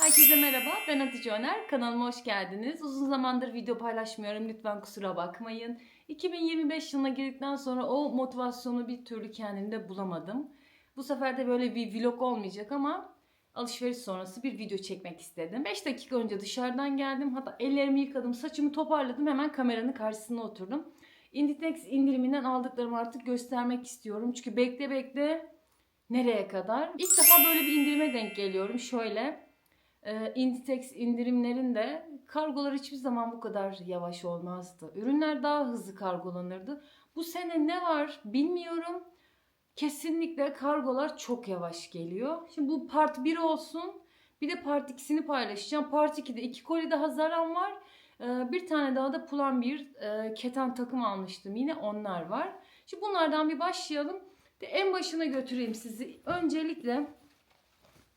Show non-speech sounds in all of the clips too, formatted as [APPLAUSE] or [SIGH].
Herkese merhaba, ben Hatice Öner. Kanalıma hoş geldiniz. Uzun zamandır video paylaşmıyorum, lütfen kusura bakmayın. 2025 yılına girdikten sonra o motivasyonu bir türlü kendimde bulamadım. Bu sefer de böyle bir vlog olmayacak ama alışveriş sonrası bir video çekmek istedim. 5 dakika önce dışarıdan geldim. Hatta ellerimi yıkadım, saçımı toparladım. Hemen kameranın karşısına oturdum. Inditex indiriminden aldıklarımı artık göstermek istiyorum. Çünkü bekle bekle nereye kadar? İlk defa böyle bir indirime denk geliyorum. Şöyle e, Inditex indirimlerinde kargolar hiçbir zaman bu kadar yavaş olmazdı. Ürünler daha hızlı kargolanırdı. Bu sene ne var bilmiyorum. Kesinlikle kargolar çok yavaş geliyor. Şimdi bu part 1 olsun. Bir de part 2'sini paylaşacağım. Part 2'de iki koli daha zaram var. Ee, Bir tane daha da Pulan bir e, keten takım almıştım. Yine onlar var. Şimdi bunlardan bir başlayalım. De en başına götüreyim sizi. Öncelikle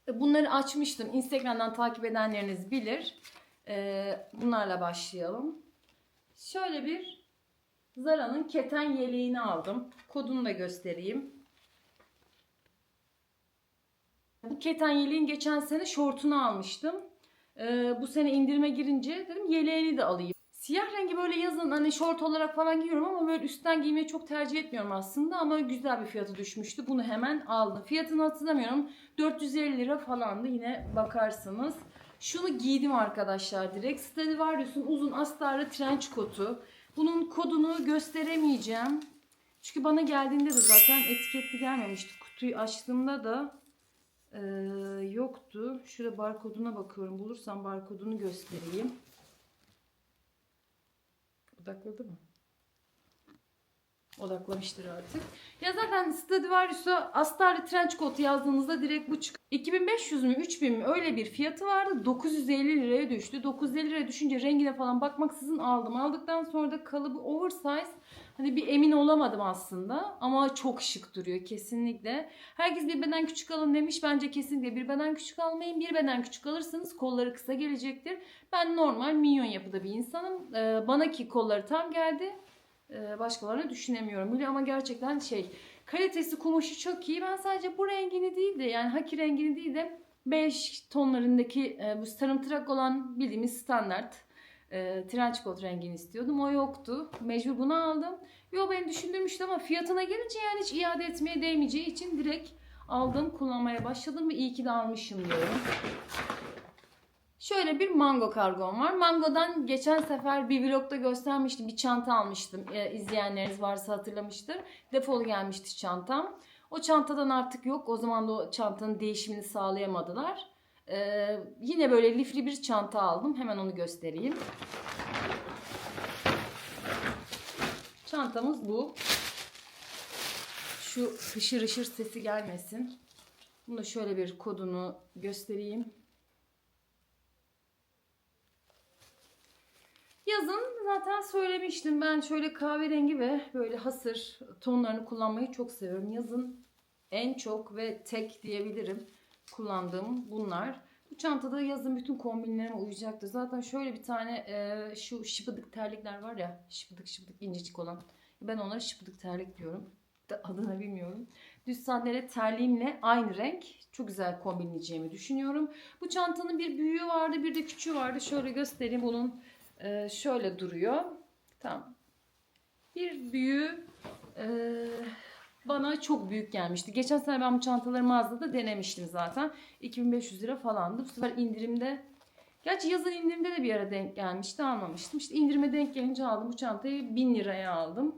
bunları açmıştım. Instagram'dan takip edenleriniz bilir. Ee, Bunlarla başlayalım. Şöyle bir Zara'nın keten yeleğini aldım. Kodunu da göstereyim. Bu keten yeleğin geçen sene şortunu almıştım. Ee, bu sene indirime girince dedim yeleğini de alayım. Siyah rengi böyle yazın hani şort olarak falan giyiyorum ama böyle üstten giymeyi çok tercih etmiyorum aslında ama güzel bir fiyatı düşmüştü. Bunu hemen aldım. Fiyatını hatırlamıyorum. 450 lira falandı yine bakarsınız. Şunu giydim arkadaşlar direkt. Stradivarius'un uzun astarlı trench kotu. Bunun kodunu gösteremeyeceğim. Çünkü bana geldiğinde de zaten etiketli gelmemişti. Kutuyu açtığımda da ee, yoktu. Şurada barkoduna bakıyorum. Bulursam barkodunu göstereyim. Mı? Odaklamıştır artık. Ya zaten Stradivarius'a astarlı trench coat yazdığınızda direkt bu çık. 2500 mü 3000 mi öyle bir fiyatı vardı. 950 liraya düştü. 950 liraya düşünce rengine falan bakmaksızın aldım. Aldıktan sonra da kalıbı oversize. Hani bir emin olamadım aslında ama çok şık duruyor kesinlikle. Herkes bir beden küçük alın demiş. Bence kesinlikle bir beden küçük almayın. Bir beden küçük alırsanız kolları kısa gelecektir. Ben normal minyon yapıda bir insanım. Ee, bana ki kolları tam geldi. Ee, başkalarını düşünemiyorum bile ama gerçekten şey kalitesi kumaşı çok iyi. Ben sadece bu rengini değil de yani haki rengini değil de bej tonlarındaki e, bu sarımtırak olan bildiğimiz standart e, trench coat rengini istiyordum. O yoktu. Mecbur bunu aldım. Yo beni düşündürmüştü ama fiyatına gelince yani hiç iade etmeye değmeyeceği için direkt aldım. Kullanmaya başladım ve iyi ki de almışım diyorum. Şöyle bir mango kargom var. Mango'dan geçen sefer bir vlogda göstermiştim. Bir çanta almıştım. Ee, izleyenleriniz varsa hatırlamıştır. Defolu gelmişti çantam. O çantadan artık yok. O zaman da o çantanın değişimini sağlayamadılar. Ee, yine böyle lifli bir çanta aldım. Hemen onu göstereyim. Çantamız bu. Şu hışır hışır sesi gelmesin. Bunu şöyle bir kodunu göstereyim. Yazın zaten söylemiştim ben şöyle kahverengi ve böyle hasır tonlarını kullanmayı çok seviyorum. Yazın en çok ve tek diyebilirim kullandığım bunlar. Bu çantada yazın bütün kombinlerime uyacaktır. Zaten şöyle bir tane e, şu şıpıdık terlikler var ya şıpıdık şıpıdık incecik olan. Ben onlara şıpıdık terlik diyorum. Adını bilmiyorum. Düz sandalye terliğimle aynı renk. Çok güzel kombinleyeceğimi düşünüyorum. Bu çantanın bir büyüğü vardı bir de küçüğü vardı. Şöyle göstereyim bunun ee, şöyle duruyor. Tamam. Bir büyüğü e, bana çok büyük gelmişti. Geçen sene ben bu çantaları mağazada denemiştim zaten. 2500 lira falandı. Bu sefer indirimde Gerçi yazın indirimde de bir ara denk gelmişti almamıştım. İşte indirime denk gelince aldım bu çantayı 1000 liraya aldım.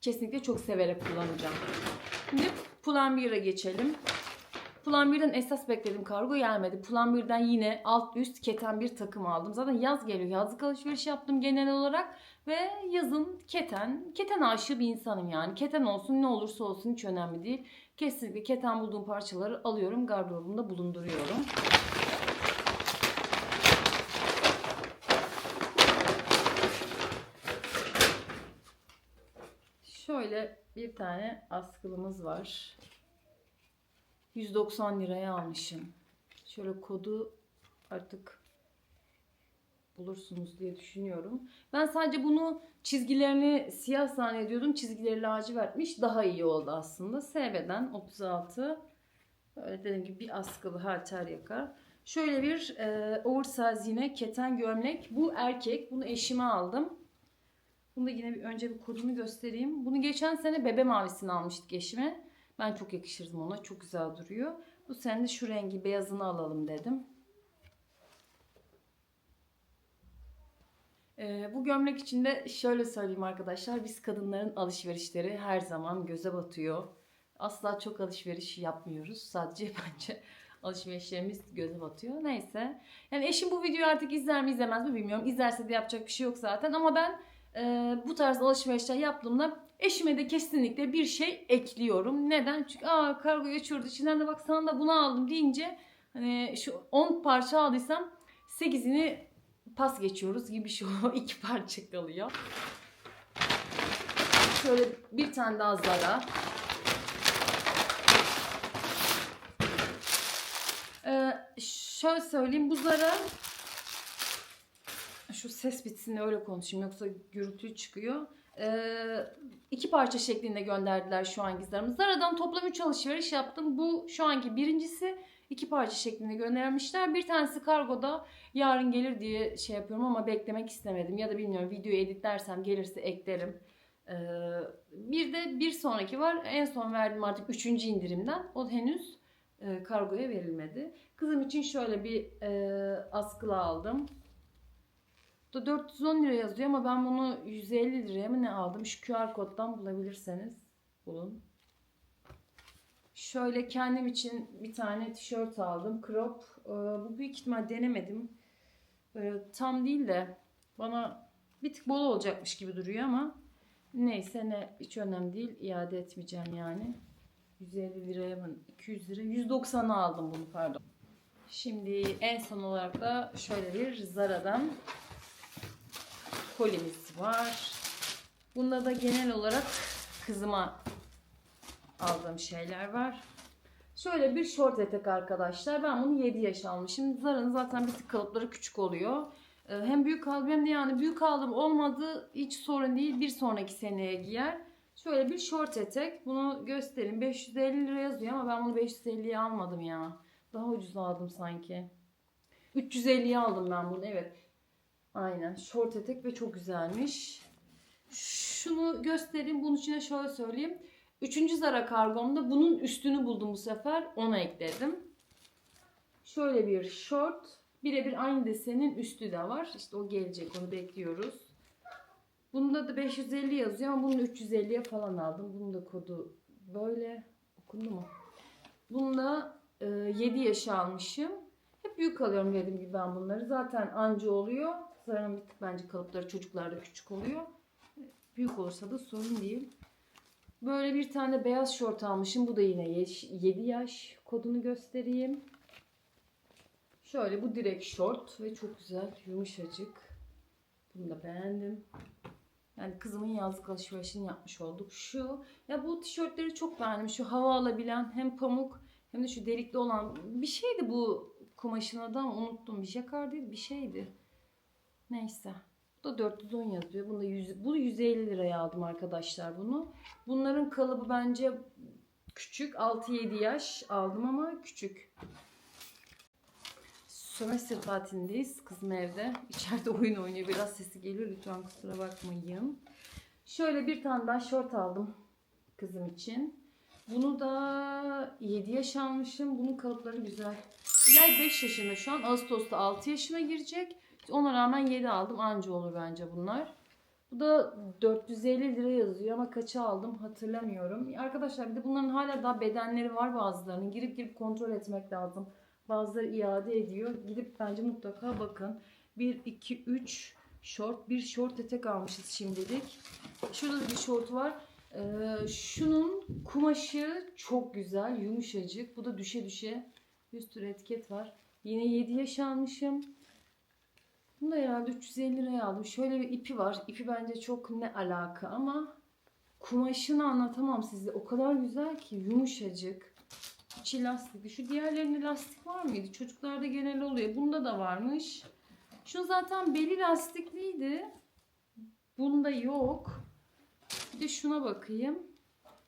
Kesinlikle çok severek kullanacağım. Şimdi Pull&Bear'a geçelim. Pull&Bear'den esas bekledim kargo gelmedi. Pull&Bear'den yine alt üst keten bir takım aldım. Zaten yaz geliyor. Yazlık alışveriş yaptım genel olarak. Ve yazın keten, keten aşığı bir insanım yani. Keten olsun ne olursa olsun hiç önemli değil. Kesinlikle keten bulduğum parçaları alıyorum. Gardırobumda bulunduruyorum. Şöyle bir tane askılımız var. 190 liraya almışım. Şöyle kodu artık bulursunuz diye düşünüyorum. Ben sadece bunu çizgilerini siyah zannediyordum. Çizgileri lacivertmiş. Daha iyi oldu aslında. SB'den 36. Böyle dediğim gibi bir askılı halter yaka. Şöyle bir e, oversize yine keten gömlek. Bu erkek. Bunu eşime aldım. Bunu da yine bir önce bir kodunu göstereyim. Bunu geçen sene bebe mavisini almıştık eşime. Ben çok yakışırdım ona. Çok güzel duruyor. Bu sene de şu rengi beyazını alalım dedim. Ee, bu gömlek için de şöyle söyleyeyim arkadaşlar. Biz kadınların alışverişleri her zaman göze batıyor. Asla çok alışveriş yapmıyoruz. Sadece [LAUGHS] bence alışverişlerimiz göze batıyor. Neyse. Yani eşim bu videoyu artık izler mi izlemez mi bilmiyorum. İzlerse de yapacak bir şey yok zaten. Ama ben e, bu tarz alışverişler yaptığımda eşime de kesinlikle bir şey ekliyorum. Neden? Çünkü aa kargo geçiyordu içinden de bak sana da bunu aldım deyince hani şu 10 parça aldıysam 8'ini pas geçiyoruz gibi oluyor. [LAUGHS] İki parça kalıyor. Şöyle bir tane daha Zara. Ee, şöyle söyleyeyim bu Zara şu ses bitsin de öyle konuşayım yoksa gürültü çıkıyor. Ee, iki parça şeklinde gönderdiler şu anki zarımı. Zara'dan toplam 3 alışveriş yaptım. Bu şu anki birincisi iki parça şeklinde göndermişler. Bir tanesi kargoda yarın gelir diye şey yapıyorum ama beklemek istemedim. Ya da bilmiyorum videoyu editlersem gelirse eklerim. Ee, bir de bir sonraki var. En son verdiğim artık üçüncü indirimden. O henüz e, kargoya verilmedi. Kızım için şöyle bir e, askılı aldım. Da 410 lira yazıyor ama ben bunu 150 liraya mı ne aldım? Şu QR koddan bulabilirseniz bulun. Şöyle kendim için bir tane tişört aldım. Crop. Ee, bu büyük ihtimal denemedim. Böyle tam değil de bana bir tık bol olacakmış gibi duruyor ama neyse ne hiç önemli değil. İade etmeyeceğim yani. 150 liraya mı? 200 lira. 190'a aldım bunu pardon. Şimdi en son olarak da şöyle bir Zara'dan kolimiz var. Bunda da genel olarak kızıma aldığım şeyler var. Şöyle bir short etek arkadaşlar. Ben bunu 7 yaş almışım. Zara'nın zaten bir tık kalıpları küçük oluyor. Ee, Hem büyük aldım hem de yani büyük aldım olmadı hiç sorun değil. Bir sonraki seneye giyer. Şöyle bir short etek. Bunu göstereyim. 550 lira yazıyor ama ben bunu 550'ye almadım ya. Daha ucuz aldım sanki. 350'ye aldım ben bunu evet. Aynen. Short etek ve çok güzelmiş. Şunu göstereyim. Bunun içine şöyle söyleyeyim. Üçüncü Zara kargomda bunun üstünü buldum bu sefer. Ona ekledim. Şöyle bir short. Birebir aynı desenin üstü de var. İşte o gelecek. Onu bekliyoruz. Bunda da 550 yazıyor ama bunu 350'ye falan aldım. Bunun da kodu böyle. Okundu mu? Bunda e, 7 yaşa almışım. Hep büyük alıyorum dediğim gibi ben bunları. Zaten anca oluyor. Zara'nın bir tık bence kalıpları çocuklarda küçük oluyor. Büyük olursa da sorun değil. Böyle bir tane beyaz şort almışım. Bu da yine 7 yaş. Kodunu göstereyim. Şöyle bu direkt şort ve çok güzel yumuşacık. Bunu da beğendim. Yani kızımın yazlık alışverişini yapmış olduk. Şu ya bu tişörtleri çok beğendim. Şu hava alabilen hem pamuk hem de şu delikli olan bir şeydi bu kumaşın adı ama unuttum. Bir jakar değil bir şeydi. Neyse. Bu da 410 yazıyor. Bunu da 100, bu 150 liraya aldım arkadaşlar bunu. Bunların kalıbı bence küçük. 6-7 yaş aldım ama küçük. Sömestr tatilindeyiz. Kızım evde. İçeride oyun oynuyor. Biraz sesi geliyor. Lütfen kusura bakmayın. Şöyle bir tane daha şort aldım kızım için. Bunu da 7 yaş almışım. Bunun kalıpları güzel. İlay 5 yaşında şu an. Ağustos'ta 6 yaşına girecek. Ona rağmen 7 aldım. Anca olur bence bunlar. Bu da 450 lira yazıyor ama kaça aldım hatırlamıyorum. Arkadaşlar bir de bunların hala daha bedenleri var bazılarının. Girip girip kontrol etmek lazım. Bazıları iade ediyor. Gidip bence mutlaka bakın. 1, 2, 3 short. Bir short etek almışız şimdilik. Şurada bir short var. Ee, şunun kumaşı çok güzel. Yumuşacık. Bu da düşe düşe. Bir sürü etiket var. Yine 7 yaş almışım. Bunu da herhalde 350 liraya aldım. Şöyle bir ipi var. İpi bence çok ne alaka ama kumaşını anlatamam size. O kadar güzel ki yumuşacık. İçi lastikli. Şu diğerlerinde lastik var mıydı? Çocuklarda genel oluyor. Bunda da varmış. Şu zaten beli lastikliydi. Bunda yok. Bir de şuna bakayım.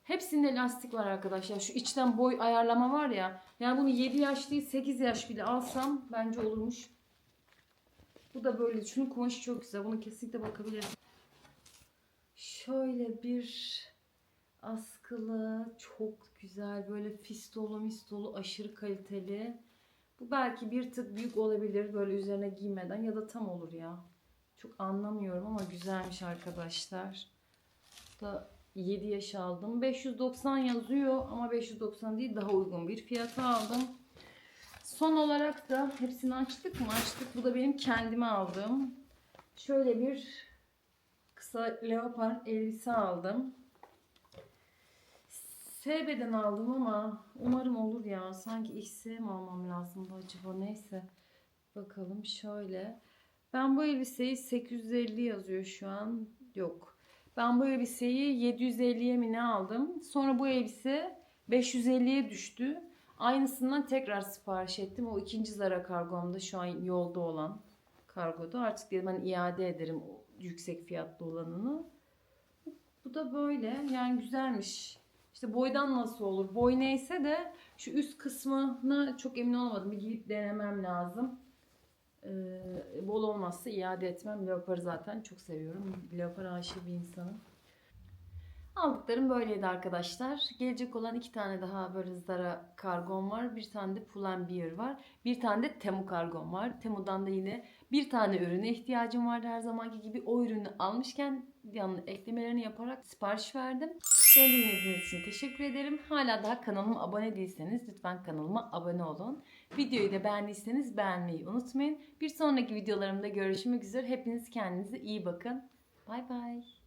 Hepsinde lastik var arkadaşlar. Şu içten boy ayarlama var ya. Yani bunu 7 yaş değil 8 yaş bile alsam bence olurmuş. Bu da böyle. Şunun kumaşı çok güzel. Bunu kesinlikle bakabiliriz. Şöyle bir askılı. Çok güzel. Böyle fistolu mistolu. Aşırı kaliteli. Bu belki bir tık büyük olabilir. Böyle üzerine giymeden. Ya da tam olur ya. Çok anlamıyorum ama güzelmiş arkadaşlar. Bu da 7 yaş aldım. 590 yazıyor ama 590 değil daha uygun bir fiyata aldım. Son olarak da hepsini açtık mı? Açtık. Bu da benim kendime aldığım. Şöyle bir kısa leopar elbise aldım. SB'den aldım ama umarım olur ya. Sanki XS mi almam lazımdı acaba? Neyse. Bakalım şöyle. Ben bu elbiseyi 850 yazıyor şu an. Yok. Ben bu elbiseyi 750'ye mi ne aldım? Sonra bu elbise 550'ye düştü. Aynısından tekrar sipariş ettim. O ikinci Zara kargomda şu an yolda olan kargoda. Artık dedim ben iade ederim o yüksek fiyatlı olanını. Bu da böyle. Yani güzelmiş. İşte boydan nasıl olur? Boy neyse de şu üst kısmına çok emin olamadım. Bir giyip denemem lazım. Ee, bol olmazsa iade etmem. Leopar'ı zaten çok seviyorum. Leopar aşığı bir insanım. Aldıklarım böyleydi arkadaşlar. Gelecek olan iki tane daha böyle Zara kargom var. Bir tane de Pull&Bear var. Bir tane de Temu kargom var. Temu'dan da yine bir tane ürüne ihtiyacım vardı her zamanki gibi. O ürünü almışken yanına eklemelerini yaparak sipariş verdim. Beni dinlediğiniz için teşekkür ederim. Hala daha kanalıma abone değilseniz lütfen kanalıma abone olun. Videoyu da beğendiyseniz beğenmeyi unutmayın. Bir sonraki videolarımda görüşmek üzere. Hepiniz kendinize iyi bakın. Bay bay.